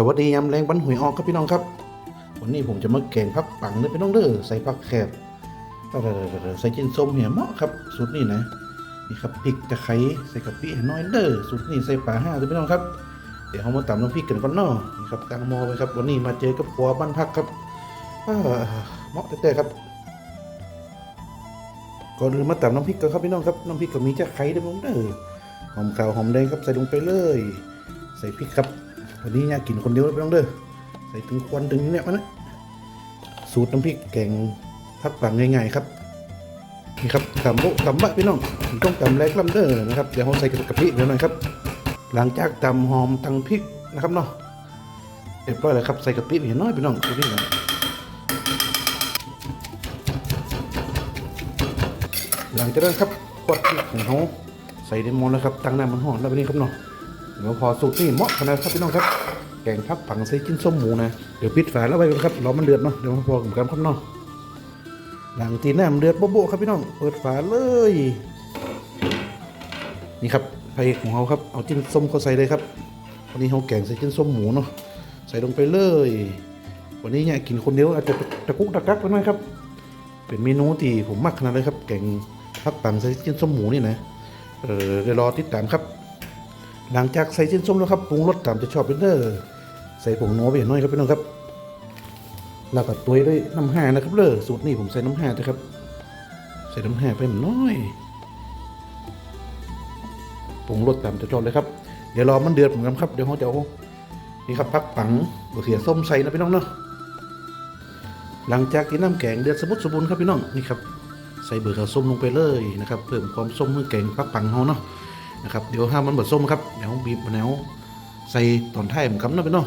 สวัสดียำแรงบันหวยออกครับพี่น้องครับ วันนี้ผมจะมาแกงพักปังเด้อพี่น้องเด้อใส่ผักแคบใส่จินส้มเหี่ยเหมาะครับสูตรนี้นะนี่ครับพริกตะไคร้ใส่กะปิน้อยเด้อสูตรนี้ใส่ปลาห้าเด้อพี่น้องครับเดี๋ยวเรามาตำน้ำพริกกันก่อนเนาะนี่ครับตั้งหม้อไว้ครับวันนี้มาเจอกับปัวบ้านพักครับอ้าเหมาะแต่ๆครับก่อนอื่นมาตำน้ำพริกกันครับพี่น้องครับน้ำพริกก็มีตะไคร้เด้อพี่น้องเด้อหอมขาวหอมแดงครับใส่ลงไปเลย ใส่พริกครับ วันนี้อยากกินคนเดียวไม่ต้องเด้อใส่ถึงควันถึงเนี่ยมันนะสูตรน้ำพริกแกงพักปังง่ายๆครับนี่ครับตำโบะตำบะพี่น้องต้องตำแรกลำเด้อนะครับเดี๋ยวเราใส่กะปิเดี๋ยวหน่อยครับ หลังจากตำหอมตังพริกนะครับเนาะเรียบร้อยแล้วครับใส่กะปิเห็นน้อยพี่น้องดูนี่นะหลังจากนั้นครับกดพริกของเขาใส่ในม้อแล้วครับตั้งน้ำมันหอมแล้วไปนี่ครับเนาะ เดี๋ยวพอสูตรนี่เหมาะขนาดครับพี่น้องครับ แกงพักผังใส่จิ้นส้มหมูนะเดี๋ยวปิดฝาแล้วไว้ก่อนครับรอมันเดือดเนาะเดี๋ยวมาพอกับกันครับเนาะหลังตีน้ำเดือดโบ๊ะครับพี่น้องเปิดฝาเลย นี่ครับพระเอกของเราครับเอาจิ้นส้มเขาใส่เลยครับวันนี้เราแกงใส่จิ้นส้มหมูเนาะใส่ลงไปเลย วันนี้เนี่ยกินคนเดียวอาจจะตะกุกตะกักไปหน่อยครับ เป็นเมนูที่ผมมักขนาดเลยครับ แกงพักปังใส่จิ้นส้มหมูนี่นะเออเดี๋ยวรอติดตามครับ หลังจากใส่ชิ้นส้มแล้วครับปรุงรสตามจะชอบเป็นเด้อใส่ผงนัวไปหน่อยครับพี่น้องครับแล้วก็ตุยด้วยน้ำห่านะครับเด้อสูตรนี้ผมใส่น้ำห่านะครับ ใส่น้ำห่าไปหน่อยปรุงรสตามจะชอบเลยครับเดี๋ยวรอมันเดือดเหมือนกันครับเดี๋ยวเขาจะเอานี่ครับพักปังบะเขือส้มใส่นะพี่น้องเนาะหลังจากที่น้ำแกงเดือดสมุทรสมบูรณ์ครับพี่น้องนี่ครับใส่เบอร์เขือส้มลงไปเลยนะครับเพิ่มความส้มให้แกงพักปังเขาเนาะ นะครับเดี๋ยวห้ามมันบดส้มครับเดี๋ยวบีบมะนาวใส่ตอนท้ายผมกำนะพี่น้อง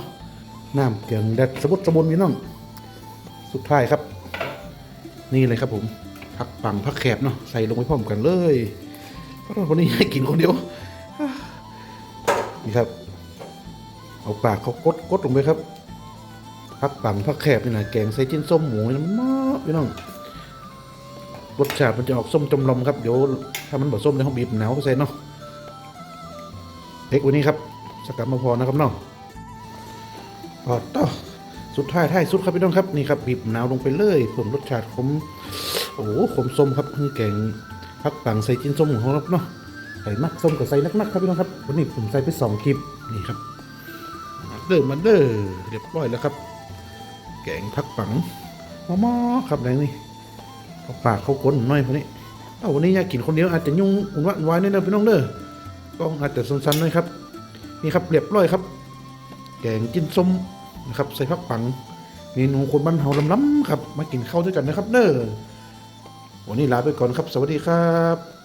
น้ำแกงแดดสมุดสมุนพี่น้องสุดท้ายครับ นี่เลยครับผมผักปังผักแคบเนาะใส่ลงไปพร้อมกันเลยเพราะว่าคนนี้ให้กินคนเดียวนี่ครับ เอาปากเขากดกดลงไปครับผักปังผักแคบนี่นะแกงใส่จิ้นส้มหมูนี่มันมากพี่น้องรสชาติมันจะออกส้มจมลมครับเดี๋ยวถ้ามันบดส้มเดี๋ยวเขาบีบมะนาวใส่เนาะ เล็กวันนี้ครับ สกัดมาพอนะครับน้องพอต่อสุดท้ายท้ายสุดครับพี่น้องครับนี่ครับบีบมะนาวลงไปเลยผมรสชาติขมโอ้โหขมส้มครับคือแกงพักปังใส่จิ้นส้มของเราครับเนาะใส่นักส้มกับใส่นักๆครับพี่น้องครับวันนี้ผมใส่ไปสองคลิปนี่ครับมาเด้อมาเด้อเรียบร้อยแล้วครับ แกงพักปังมอๆครับแรงนี่เขาปากเขาก้นหน่อยพวกนี้เอ้าวันนี้อยากกินคนเดียวอาจจะยุ่งอุ่นวะวายนิดนึงพี่น้องเด้อ ก็อาจจะสั้นๆหน่อยครับ นี่ครับเรียบร้อยครับแกงจิ้นส้มนะครับใส่ผักปังเมนูคนบ้านเฮาล้ำๆครับ มากินข้าวด้วยกันนะครับเด้อวันนี้ลาไปก่อนครับ สวัสดีครับ